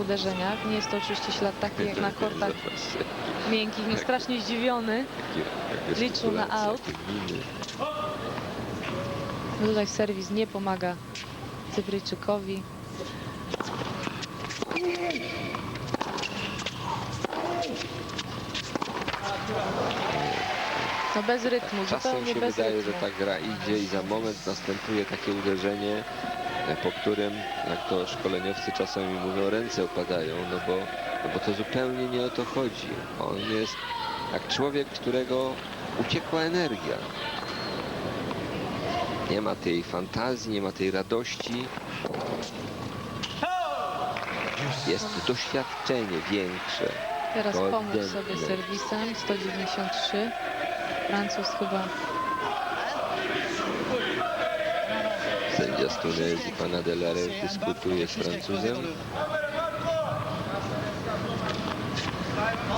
uderzeniach. Nie jest to oczywiście ślad taki jak na kortach miękkich. No strasznie zdziwiony. Liczył na. No tutaj serwis nie pomaga Cypryjczykowi. No bez rytmu, Czasem zupełnie się bez wydaje, rytmu. że ta gra idzie i za moment następuje takie uderzenie, po którym, jak to szkoleniowcy czasami mówią, ręce opadają, no bo, no bo to zupełnie nie o to chodzi. On jest jak człowiek, którego uciekła energia. Nie ma tej fantazji, nie ma tej radości. Jest doświadczenie większe. Teraz ewidentne. sobie serwisem 193. Francuz chyba Sędzia z Tunezji, pana Delarez, dyskutuje z Francuzem.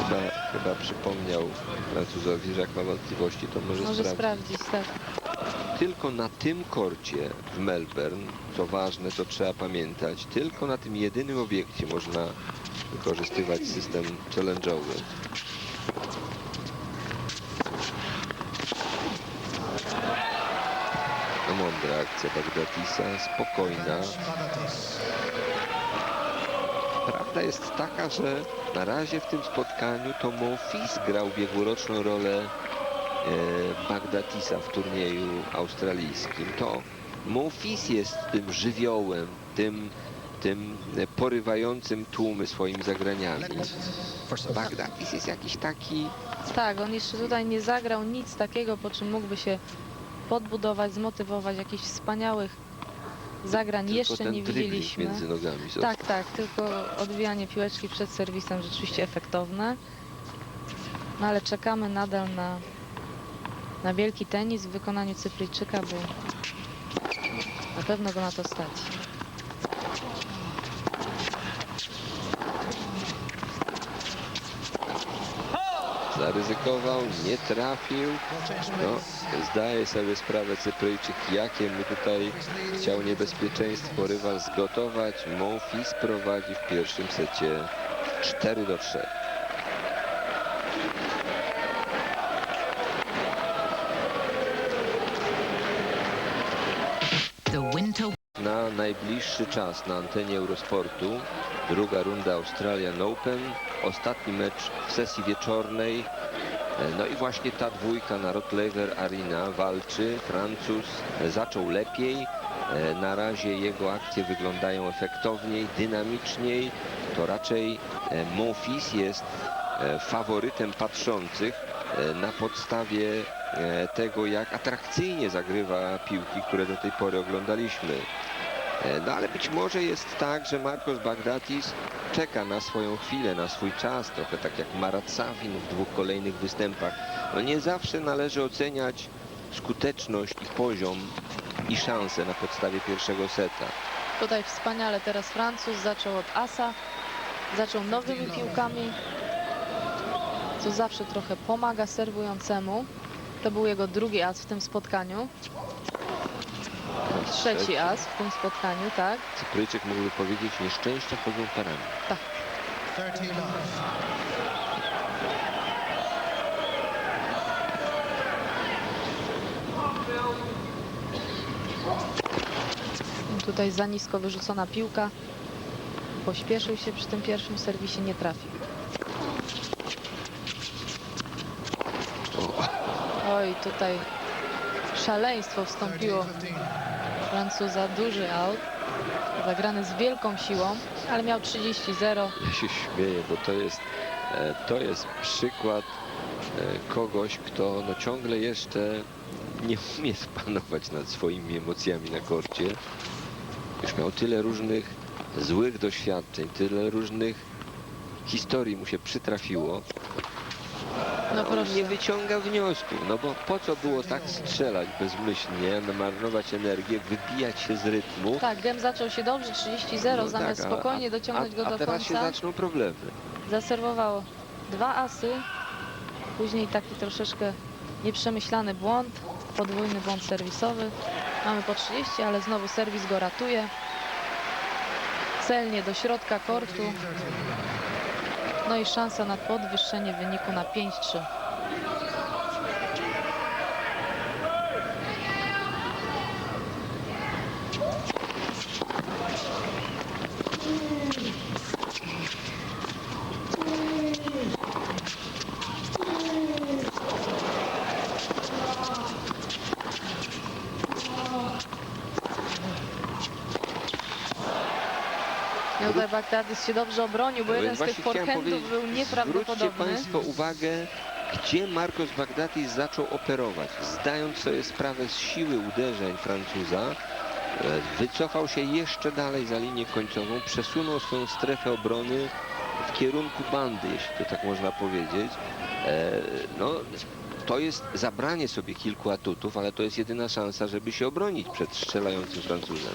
Chyba, chyba przypomniał Francuzowi, że jak ma wątpliwości, to może, może sprawdzić. sprawdzić, tak. Tylko na tym korcie w Melbourne, co ważne, to trzeba pamiętać, tylko na tym jedynym obiekcie można wykorzystywać system challenge'owy. No mądra akcja Bagdatisa, spokojna. Prawda jest taka, że na razie w tym spotkaniu to Monfils grał ubiegłoroczną rolę e, Bagdatisa w turnieju australijskim. To Monfils jest tym żywiołem, tym, tym porywającym tłumy swoimi zagraniami. Bagdatis jest jakiś taki Tak, on jeszcze tutaj nie zagrał nic takiego, po czym mógłby się podbudować, zmotywować jakichś wspaniałych zagrań. tylko jeszcze ten nie widzieliśmy. między nogami. został. Tak, tak, tylko odbijanie piłeczki przed serwisem rzeczywiście efektowne. No ale czekamy nadal na, na wielki tenis w wykonaniu Cypryjczyka, bo na pewno go na to stać. Zaryzykował, nie trafił. No, zdaje sobie sprawę Cypryjczyk, jakie mu tutaj chciał niebezpieczeństwo rywal zgotować. Monfils prowadzi w pierwszym secie 4 do 3. The Winter Na najbliższy czas na antenie Eurosportu druga runda Australian Open, ostatni mecz w sesji wieczornej. No i właśnie ta dwójka na Rotlever Arena walczy. Francuz zaczął lepiej. E, Na razie jego akcje wyglądają efektowniej, dynamiczniej. To raczej e, Monfils jest e, faworytem patrzących na podstawie tego, jak atrakcyjnie zagrywa piłki, które do tej pory oglądaliśmy. E, No ale być może jest tak, że Marcos Bagdatis czeka na swoją chwilę, na swój czas, trochę tak jak Marat Safin w dwóch kolejnych występach. No nie zawsze należy oceniać skuteczność i poziom i szanse na podstawie pierwszego seta. Tutaj wspaniale teraz Francuz zaczął od asa, zaczął nowymi piłkami, co zawsze trochę pomaga serwującemu. To był jego drugi as w tym spotkaniu, trzeci as w tym spotkaniu, tak? Cypryjczyk mógłby powiedzieć, nieszczęścia chodzą parami. 13 love. Tutaj za nisko wyrzucona piłka. Pośpieszył się przy tym pierwszym serwisie, nie trafił. Oj, tutaj szaleństwo wstąpiło 13 Francuza, duży aut. Zagrany z wielką siłą, ale miał 30-0. ja się śmieję, bo to jest, e, to jest przykład e, kogoś, kto no ciągle jeszcze nie umie panować nad swoimi emocjami na korcie. Już miał tyle różnych złych doświadczeń, tyle różnych historii mu się przytrafiło. No On proszę. nie wyciąga wniosków, no bo po co było tak strzelać bezmyślnie, marnować energię, wybijać się z rytmu. Tak, Gem zaczął się dobrze, 30-0, No zamiast tak, a- spokojnie a- dociągnąć a, go a do teraz się końca. zaczną problemy. Zaserwował dwa asy, później taki troszeczkę nieprzemyślany błąd, podwójny błąd serwisowy. Mamy po 30, ale znowu serwis go ratuje. celnie do środka kortu. 15-13. No i szansa na podwyższenie wyniku na 5-3. Bagdadis się dobrze obronił, bo No jeden z tych forehandów był nieprawdopodobny. Zwróćcie Państwo uwagę, gdzie Marcos Bagdatis zaczął operować. Zdając sobie sprawę z siły uderzeń Francuza, e, wycofał się jeszcze dalej za linię końcową, przesunął swoją strefę obrony w kierunku bandy, jeśli to tak można powiedzieć. E, No, to jest zabranie sobie kilku atutów, ale to jest jedyna szansa, żeby się obronić przed strzelającym Francuzem.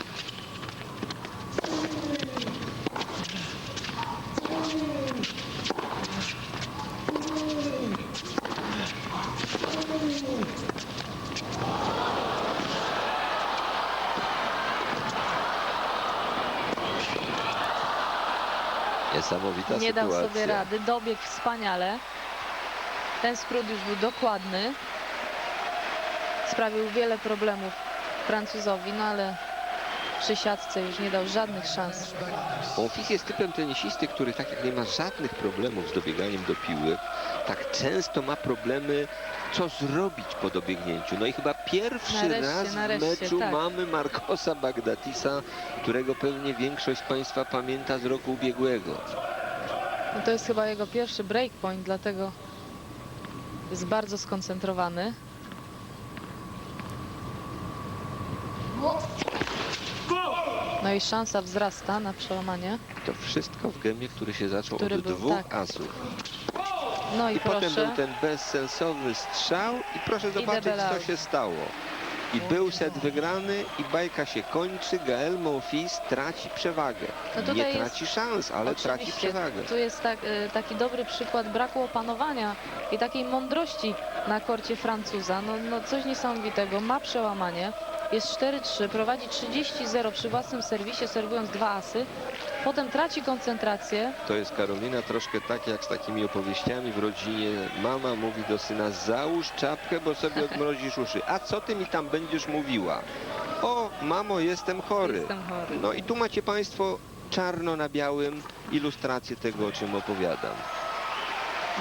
Nie dał sytuacja. sobie rady, dobiegł wspaniale. Ten skrót już był dokładny. Sprawił wiele problemów Francuzowi, no ale przy siatce już nie dał żadnych szans. Bonfils jest typem tenisisty, który tak jak nie ma żadnych problemów z dobieganiem do piły, tak często ma problemy, co zrobić po dobiegnięciu. No i chyba pierwszy Nareszcie, raz w nareszcie, meczu tak. mamy Marcosa Bagdatisa, którego pewnie większość z Państwa pamięta z roku ubiegłego. No to jest chyba jego pierwszy breakpoint, dlatego jest bardzo skoncentrowany. No i szansa wzrasta na przełamanie. To wszystko w gemie, który się zaczął Który od był, dwóch tak. asów. No i, I potem proszę. był ten bezsensowny strzał i proszę zobaczyć, co się stało. I był set wygrany i bajka się kończy, Gael Monfils traci przewagę. No Nie jest- traci szans, ale traci Oczywiście, przewagę. Tu jest tak, y, taki dobry przykład braku opanowania i takiej mądrości na korcie Francuza. No, no coś niesamowitego. Ma przełamanie. Jest 4-3, prowadzi 30-0 przy własnym serwisie, serwując dwa asy. Potem traci koncentrację. To jest Karolina troszkę tak jak z takimi opowieściami w rodzinie. Mama mówi do syna, załóż czapkę, bo sobie odmrozisz uszy. A co ty mi tam będziesz mówiła? O, mamo, jestem chory. Jestem chory. No i tu macie Państwo czarno na białym ilustrację tego, o czym opowiadam.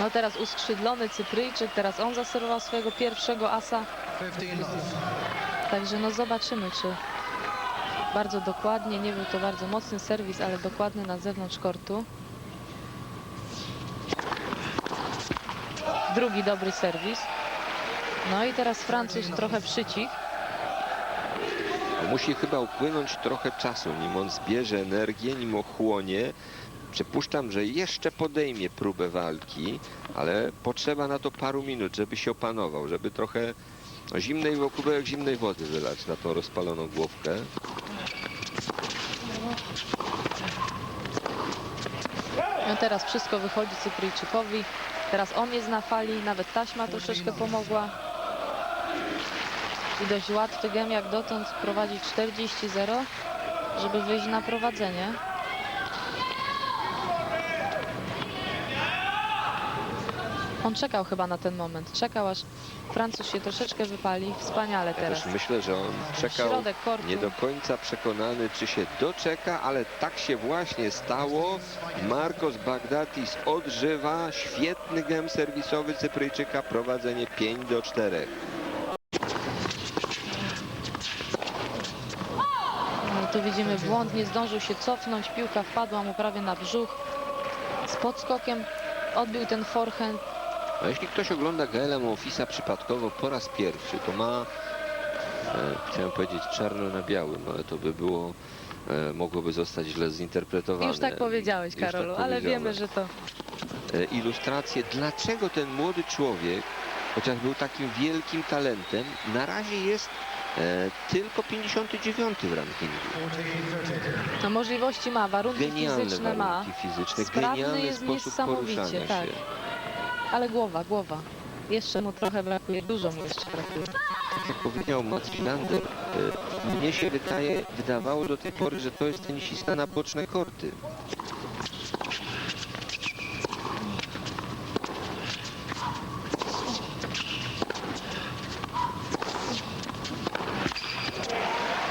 No teraz uskrzydlony Cypryjczyk, teraz on zaserwował swojego pierwszego asa. 15 love. Także no zobaczymy, czy bardzo dokładnie, nie był to bardzo mocny serwis, ale dokładny na zewnątrz kortu. Drugi dobry serwis. No i teraz Francuz trochę przycich. No, Musi chyba upłynąć trochę czasu, nim on zbierze energię, nim ochłonie. Przypuszczam, że jeszcze podejmie próbę walki, ale potrzeba na to paru minut, żeby się opanował, żeby trochę zimnej, kubełek zimnej wody wylać na tą rozpaloną główkę. Teraz wszystko wychodzi Cypryjczykowi. Teraz on jest na fali, nawet taśma troszeczkę pomogła. I dość łatwy gem jak dotąd prowadzi 40-0, żeby wyjść na prowadzenie. On czekał chyba na ten moment. Czekał aż Francuz się troszeczkę wypali. Wspaniale Ja teraz. też myślę, że on czekał nie do końca przekonany, czy się doczeka, ale tak się właśnie stało. Marcos Bagdatis odżywa. Świetny gem serwisowy Cypryjczyka, prowadzenie 5 do 4. No, tu widzimy błąd, nie zdążył się cofnąć, piłka wpadła mu prawie na brzuch. Z podskokiem odbił ten forehand. A jeśli ktoś ogląda Gaela Monfisa przypadkowo po raz pierwszy, to ma, e, chciałem powiedzieć czarno na białym, ale to by było, e, mogłoby zostać źle zinterpretowane. Już tak powiedziałeś, Już tak Karolu, ale powiedziałem. wiemy, że to E, ilustrację, dlaczego ten młody człowiek, chociaż był takim wielkim talentem, na razie jest e, tylko 59 w rankingu. 14-13. no, możliwości ma, warunki Genialne fizyczne ma, warunki fizyczne, Sprawny genialny jest sposób niesamowicie, poruszania tak. się. Ale głowa, głowa. Jeszcze mu trochę brakuje, dużo mu jeszcze brakuje. Jak powiedział Mats Wilander, E, Mnie się wydaje, wydawało do tej pory, że to jest tenisista na boczne korty.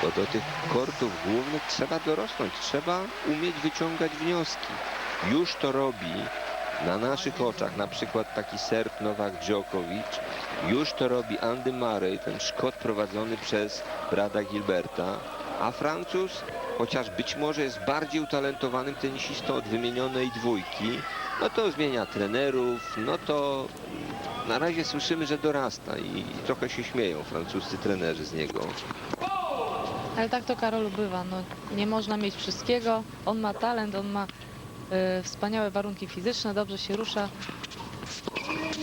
Bo do tych kortów głównych trzeba dorosnąć, trzeba umieć wyciągać wnioski. Już to robi na naszych oczach, na przykład taki Serb Nowak Djokovic, już to robi Andy Murray, ten Szkot prowadzony przez Brada Gilberta, a Francuz, chociaż być może jest bardziej utalentowanym tenisistą od wymienionej dwójki, no to zmienia trenerów, no to na razie słyszymy, że dorasta i trochę się śmieją francuscy trenerzy z niego. Ale tak to Karolu bywa. No, nie można mieć wszystkiego. On ma talent, on ma wspaniałe warunki fizyczne, dobrze się rusza.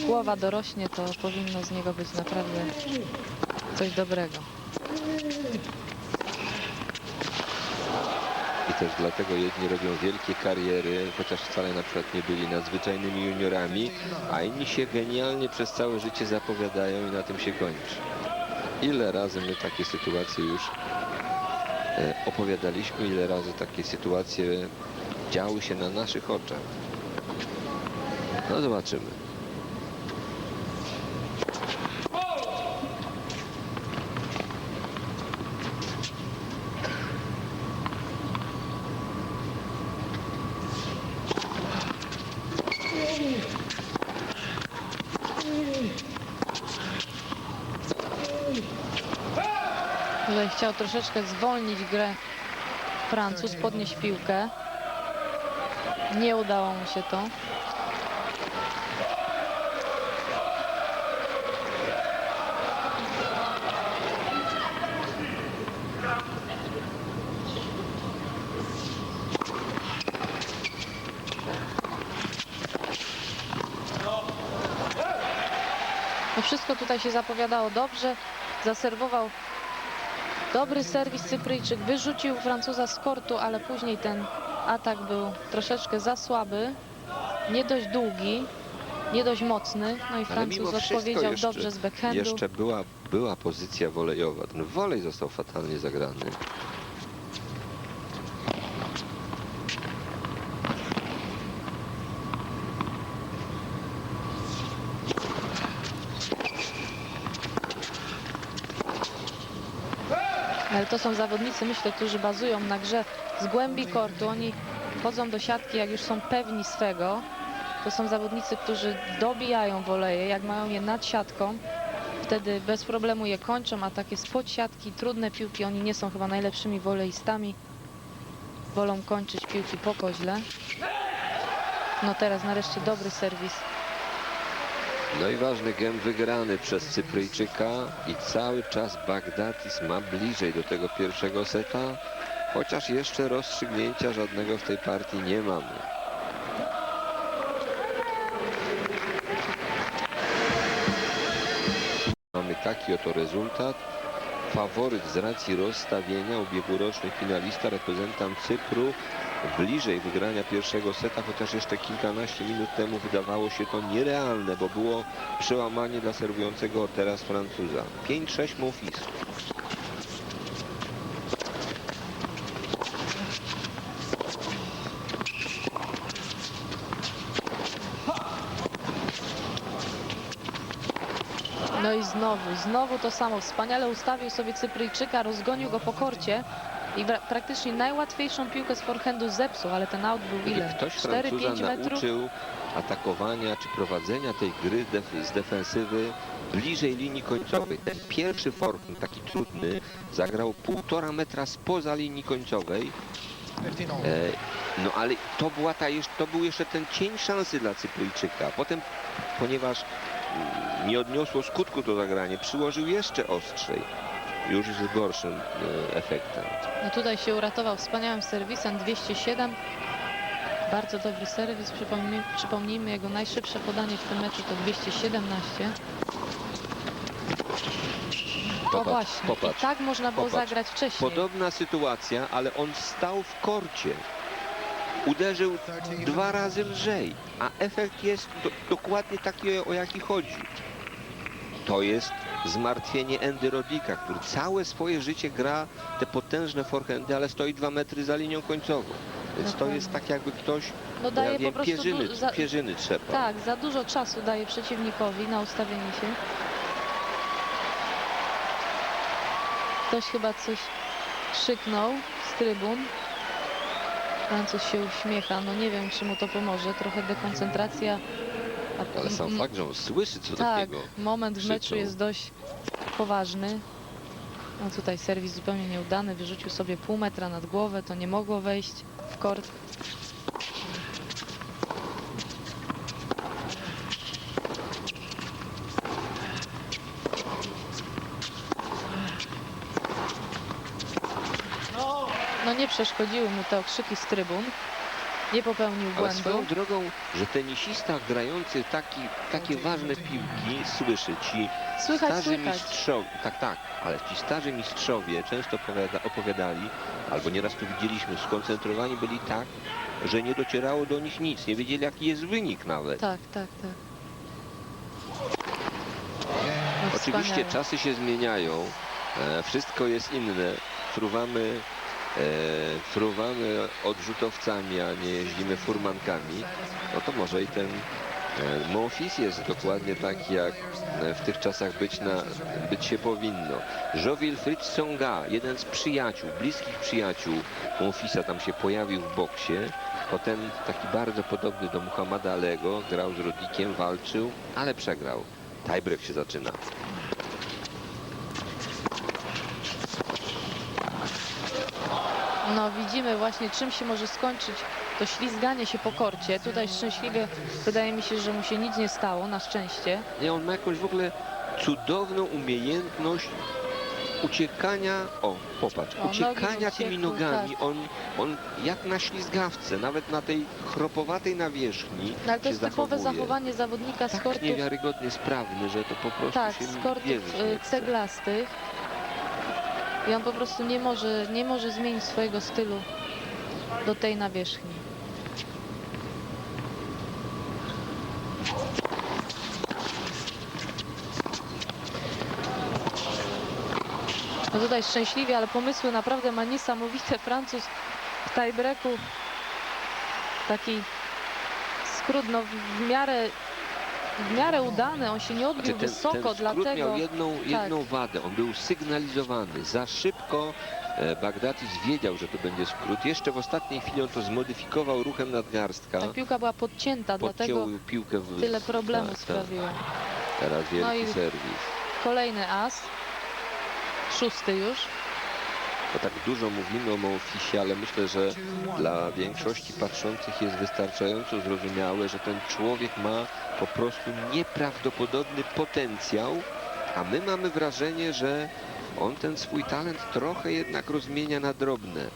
Głowa dorośnie, to powinno z niego być naprawdę coś dobrego. I też dlatego jedni robią wielkie kariery, chociaż wcale na przykład nie byli nadzwyczajnymi juniorami, a inni się genialnie przez całe życie zapowiadają i na tym się kończy. Ile razy my takie sytuacje już e, opowiadaliśmy, ile razy takie sytuacje działy się na naszych oczach. No zobaczymy. Chciał troszeczkę zwolnić grę Francuz, podnieść piłkę. Nie udało mu się to. No wszystko tutaj się zapowiadało dobrze. Zaserwował Dobry serwis Cypryjczyk wyrzucił Francuza z kortu, ale później ten atak był troszeczkę za słaby, nie dość długi, nie dość mocny. No i Francuz odpowiedział jeszcze- dobrze z backhandu. Jeszcze była, była pozycja wolejowa. Ten wolej został fatalnie zagrany. To są zawodnicy, myślę, którzy bazują na grze z głębi kortu. Oni wchodzą do siatki, jak już są pewni swego. To są zawodnicy, którzy dobijają woleje, jak mają je nad siatką. Wtedy bez problemu je kończą, a takie spod siatki, trudne piłki, oni nie są chyba najlepszymi woleistami. Wolą kończyć piłki po koźle. No teraz nareszcie dobry serwis. No i ważny gem wygrany przez Cypryjczyka i cały czas Bagdatis ma bliżej do tego pierwszego seta, chociaż jeszcze rozstrzygnięcia żadnego w tej partii nie mamy. Mamy taki oto rezultat. Faworyt z racji rozstawienia, ubiegłoroczny finalista, reprezentant Cypru, bliżej wygrania pierwszego seta, chociaż jeszcze kilkanaście minut temu wydawało się to nierealne, bo było przełamanie dla serwującego teraz Francuza. 5-6 Monfils. No i znowu, znowu to samo. Wspaniale ustawił sobie Cypryjczyka, rozgonił go po korcie i pra- praktycznie najłatwiejszą piłkę z forehandu zepsuł, ale ten out był ile? ktoś 4-5 Francuza metrów? atakowania czy prowadzenia tej gry def z defensywy bliżej linii końcowej. Ten pierwszy forehand, taki trudny, zagrał półtora metra spoza linii końcowej. 15 all. E, no ale to, była ta, to był jeszcze ten cień szansy dla Cypryjczyka. Potem, ponieważ mm, nie odniosło skutku to zagranie, przyłożył jeszcze ostrzej. Już z gorszym e, efektem. No tutaj się uratował wspaniałym serwisem 207. Bardzo dobry serwis. Przypomnijmy, przypomnijmy jego najszybsze podanie w tym meczu to 217. O Popatrz, właśnie. popatrz, I tak można było popatrz. zagrać wcześniej. Podobna sytuacja, ale on stał w korcie. Uderzył 13 dwa razy lżej, a efekt jest do, dokładnie taki, o jaki chodzi. To jest zmartwienie Andy Rodika, który całe swoje życie gra te potężne forehandy, ale stoi dwa metry za linią końcową. Więc to jest tak jakby ktoś, No daje ja wiem, po pierzyny, za, pierzyny trzeba. Tak, za dużo czasu daje przeciwnikowi na ustawienie się. Ktoś chyba coś krzyknął z trybun. Francuz się uśmiecha, no nie wiem czy mu to pomoże, trochę dekoncentracja. A- Ale sam fakt, że on słyszy co Tak, takiego. moment w meczu krzyczą. jest dość poważny. No tutaj serwis zupełnie nieudany, wyrzucił sobie pół metra nad głowę, to nie mogło wejść w kort. No nie przeszkodziły mu te okrzyki z trybun. Nie popełnił Ale swoją drogą, że tenisista grający taki, takie ważne piłki słyszy ci Słychać, starzy słychać. mistrzowie, tak, tak, ale ci starzy mistrzowie często opowiada, opowiadali, albo nieraz tu widzieliśmy, skoncentrowani byli tak, że nie docierało do nich nic, nie wiedzieli jaki jest wynik nawet. Tak, tak, tak. No Oczywiście wspaniale. czasy się zmieniają, e, wszystko jest inne, fruwamy, fruwamy odrzutowcami, a nie jeździmy furmankami, no to może i ten e, Monfils jest dokładnie taki, jak e, w tych czasach być, na, być się powinno. Jo-Wilfried Songa, jeden z przyjaciół, bliskich przyjaciół Monfisa, tam się pojawił w boksie, potem taki bardzo podobny do Muhammada Alego, grał z Rodikiem, walczył, ale przegrał. Tiebreak się zaczyna. No widzimy właśnie czym się może skończyć to ślizganie się po korcie. Tutaj szczęśliwie wydaje mi się, że mu się nic nie stało, na szczęście. Nie, on ma jakąś w ogóle cudowną umiejętność uciekania, o popatrz, O, nogi uciekania tymi uciekły, nogami, tak. on, on jak na ślizgawce, nawet na tej chropowatej nawierzchni No, ale to jest typowe zachowuje. zachowanie zawodnika z tak kortów, niewiarygodnie sprawny, że to po prostu tak, się z kortów y, ceglastych. I on po prostu nie może, nie może zmienić swojego stylu do tej nawierzchni. No tutaj szczęśliwie, ale pomysły naprawdę ma niesamowite. Francuz w tiebreaku taki skrót, no w miarę, w miarę udany. On się nie odbił Znaczy, ten, wysoko, ten dlatego... miał jedną, jedną wadę, on był sygnalizowany. Za szybko e, Bagdatis wiedział, że to będzie skrót. Jeszcze w ostatniej chwili on to zmodyfikował ruchem nadgarstka. Ta piłka była podcięta, dlatego Podciął piłkę w... tyle problemów tak, tak. sprawiła. Teraz wielki No serwis. Kolejny as. Szósty już. Bo tak dużo mówimy o Monfisie, ale myślę, że dla większości patrzących jest wystarczająco zrozumiałe, że ten człowiek ma po prostu nieprawdopodobny potencjał, a my mamy wrażenie, że on ten swój talent trochę jednak rozmienia na drobne.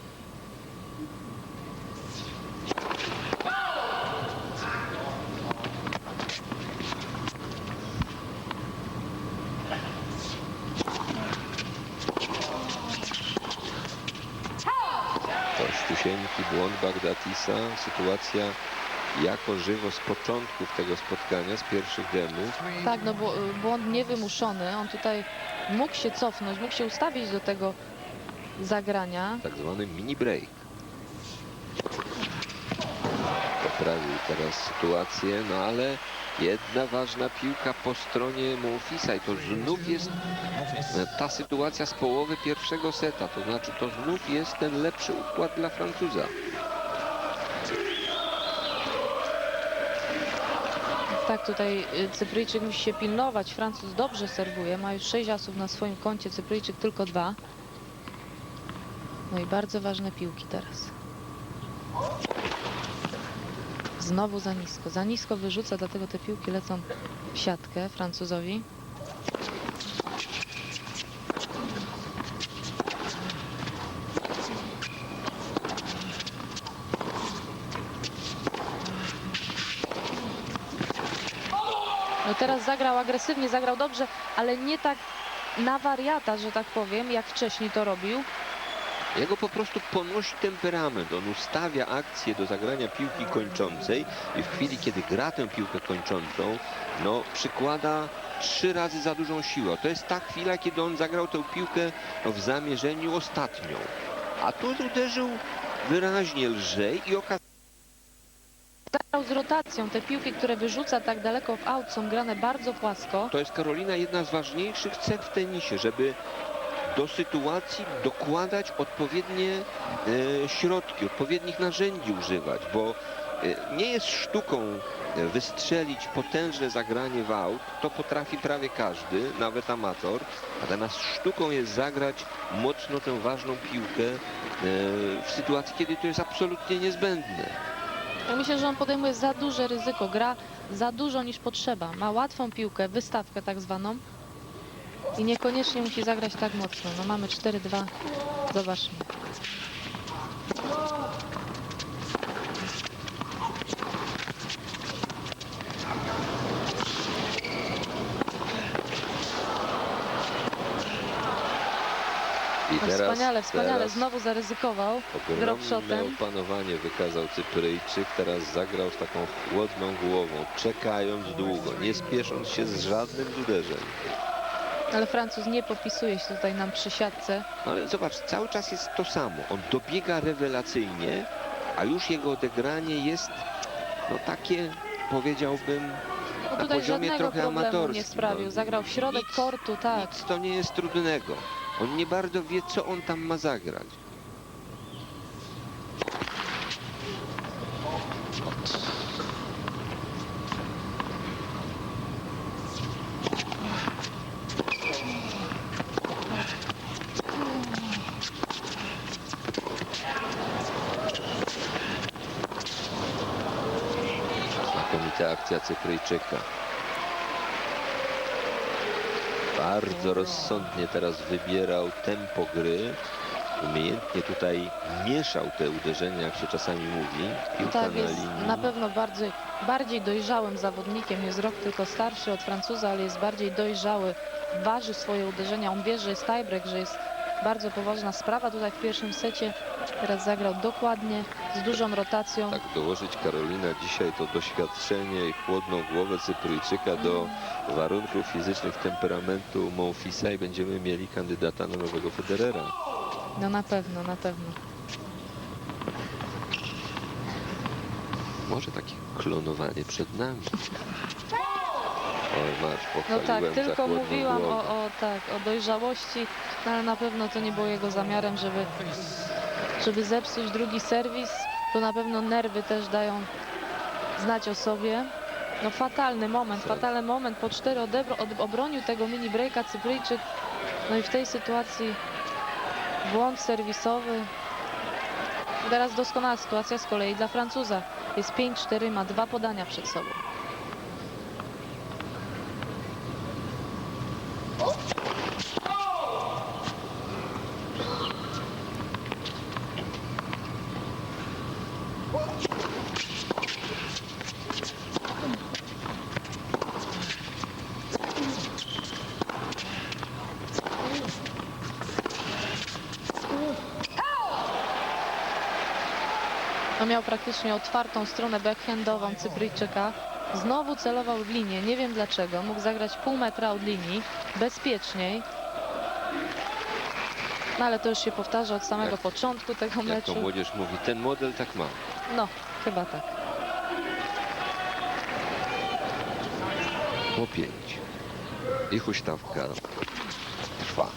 Kościusieńki błąd Bagdatisa, sytuacja jako żywo z początków tego spotkania, z pierwszych gemów. Tak, no bo y, błąd niewymuszony. On tutaj mógł się cofnąć, mógł się ustawić do tego zagrania. tak zwany mini break. Poprawił teraz sytuację, no ale jedna ważna piłka po stronie Monfisa i to znów jest e, ta sytuacja z połowy pierwszego seta, to znaczy to znów jest ten lepszy układ dla Francuza. Tak, tutaj y, Cypryjczyk musi się pilnować. Francuz dobrze serwuje, ma już 6 asów na swoim koncie, Cypryjczyk tylko dwa. No i bardzo ważne piłki teraz. Znowu za nisko. Za nisko wyrzuca, dlatego te piłki lecą w siatkę Francuzowi. No teraz zagrał agresywnie, zagrał dobrze, ale nie tak na wariata, że tak powiem, jak wcześniej to robił. Jego po prostu ponosi temperament. On ustawia akcję do zagrania piłki kończącej i w chwili, kiedy gra tę piłkę kończącą, no przykłada trzy razy za dużą siłę. To jest ta chwila, kiedy on zagrał tę piłkę w zamierzeniu ostatnią. A tu uderzył wyraźnie lżej i Zagrał z rotacją. Te piłki, które wyrzuca tak daleko w aut są grane bardzo płasko. To jest Karolina jedna z ważniejszych cech w tenisie, żeby do sytuacji dokładać odpowiednie e, środki, odpowiednich narzędzi używać, bo e, nie jest sztuką e, wystrzelić potężne zagranie w aut, to potrafi prawie każdy, nawet amator, natomiast sztuką jest zagrać mocno tę ważną piłkę w sytuacji, kiedy to jest absolutnie niezbędne. Ja myślę, że on podejmuje za duże ryzyko. Gra za dużo niż potrzeba. Ma łatwą piłkę, wystawkę tak zwaną. I niekoniecznie musi zagrać tak mocno. No mamy 4-2. Zobaczmy. I No wspaniale, wspaniale. teraz- Znowu zaryzykował. Ogromne dropshotem. opanowanie wykazał Cypryjczyk, teraz zagrał z taką chłodną głową, czekając długo, nie spiesząc się z żadnym z uderzeń. Ale Francuz nie popisuje się tutaj nam przy siatce. No Ale zobacz, cały czas jest to samo. On dobiega rewelacyjnie, a już jego odegranie jest no takie, powiedziałbym, No Na poziomie trochę problemu nie amatorskim, sprawił. no. Zagrał w środek Nic- kortu, tak. nic to nie jest trudnego. On nie bardzo wie, co on tam ma zagrać. Znakomita akcja Cypryjczyka. Bardzo rozsądnie teraz wybierał tempo gry. Umiejętnie tutaj mieszał te uderzenia, jak się czasami mówi. Piłka Tak, na jest linii. na pewno bardziej, bardziej dojrzałym zawodnikiem. Jest rok tylko starszy od Francuza, ale jest bardziej dojrzały. Waży swoje uderzenia. On wie, że jest tiebreak, że jest bardzo poważna sprawa tutaj w pierwszym secie. Teraz zagrał dokładnie, z dużą rotacją. Tak dołożyć Karolina dzisiaj to doświadczenie i chłodną głowę Cypryjczyka do warunków fizycznych temperamentu Monfisa i będziemy mieli kandydata na nowego Federera. No na pewno, na pewno. Może takie klonowanie przed nami. Oj, masz, No tak, tylko mówiłam o, o, tak, o dojrzałości, no ale na pewno to nie było jego zamiarem, żeby, żeby zepsuć drugi serwis. To na pewno nerwy też dają znać o sobie. No fatalny moment, fatalny moment. Po cztery odebro, od, obronił tego mini breaka Cypryjczyk. No i w tej sytuacji błąd serwisowy. Teraz doskonała sytuacja z kolei dla Francuza. Jest 5-4, ma dwa podania przed sobą. No miał praktycznie otwartą stronę backhandową Cypryjczyka. Znowu celował w linię, nie wiem dlaczego. Mógł zagrać pół metra od linii, bezpieczniej. No ale to już się powtarza od samego Jak- początku tego Jak to meczu. młodzież mówi, ten model tak ma. No, chyba tak. Po pięć. I huśtawka trwa.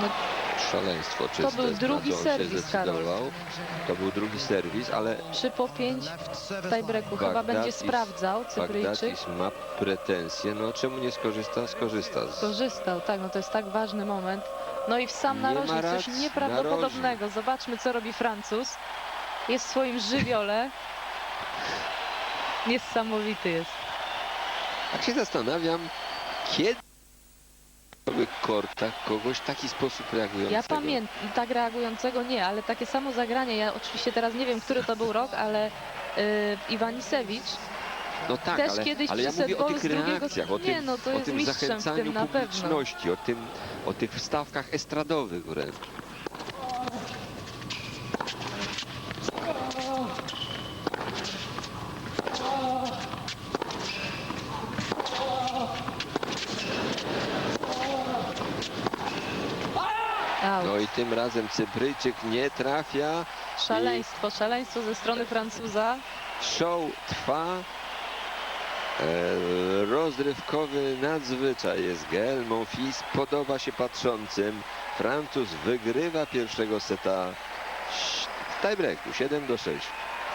No, Szaleństwo czyste. był na drugi serwis. Karol. To był drugi serwis, ale 3 po 5 Left w tiebreaku chyba będzie sprawdzał Cypryjczyk. Ma pretensje. No czemu nie skorzysta? Skorzysta. Z... Korzystał, tak, no to jest tak ważny moment. No i w sam narożnik coś nieprawdopodobnego. Zobaczmy, co robi Francuz. Jest w swoim żywiole. Niesamowity jest. Tak się zastanawiam, kiedy kortach kogoś w taki sposób reagującego. Ja pamiętam, tak reagującego nie, ale takie samo zagranie, ja oczywiście teraz nie wiem, który to był rok, ale y, Iwanisewicz No tak, też ale, kiedyś ale ja przyszedł mówię o tych reakcjach, o Nie, tym, no to o jest tym zachęcaniu tym na pewno. publiczności, o, tym, o tych wstawkach estradowych wręcz. Tym razem Cypryjczyk nie trafia. Szaleństwo, szaleństwo ze strony Francuza. Show trwa. E, rozrywkowy nadzwyczaj jest Gael Monfils. Podoba się patrzącym. Francuz wygrywa pierwszego seta w tiebreaku 7 do 6.